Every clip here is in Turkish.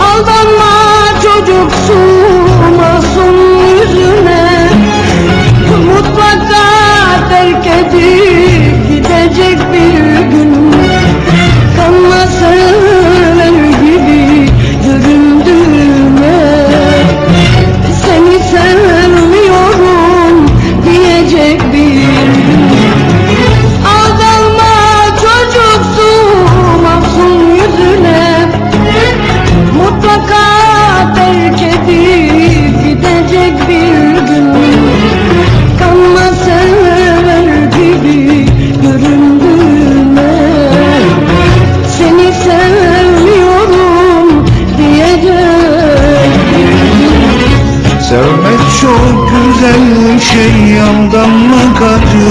Aldanma çocuksun masum yüzüne Mutlaka terk edin güzel şey aldanmak acı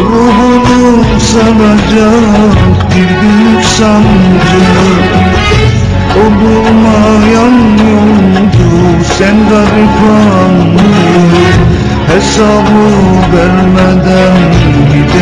Ruhunu saracak bir büyük sancı O bulmayan yoldu sen garip anlı Hesabı vermeden gidecek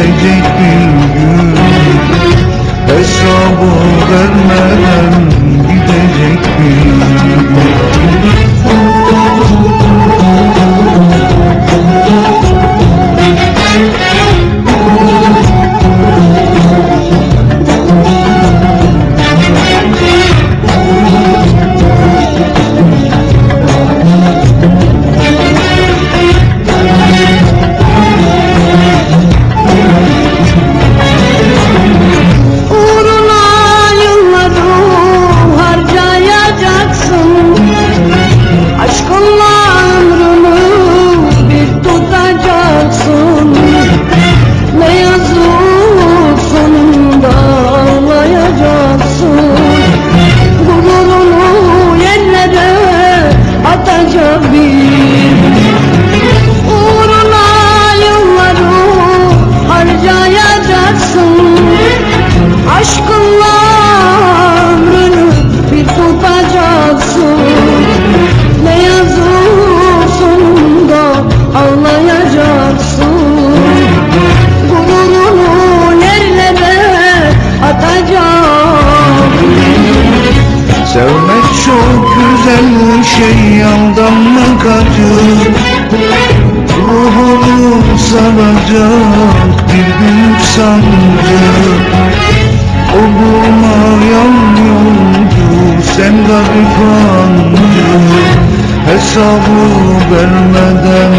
şey aldanmak acı Ruhunu saracak bir büyük sancı. O bulmayan yoldu sen garip anlı Hesabı vermeden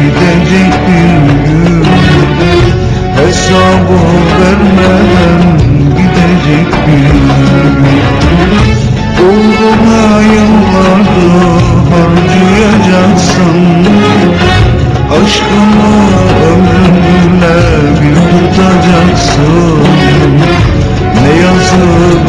gidecek bir gün. Hesabı vermeden gidecek bir gün harcayacaksın Aşkını ömrünle bir tutacaksın Ne yazık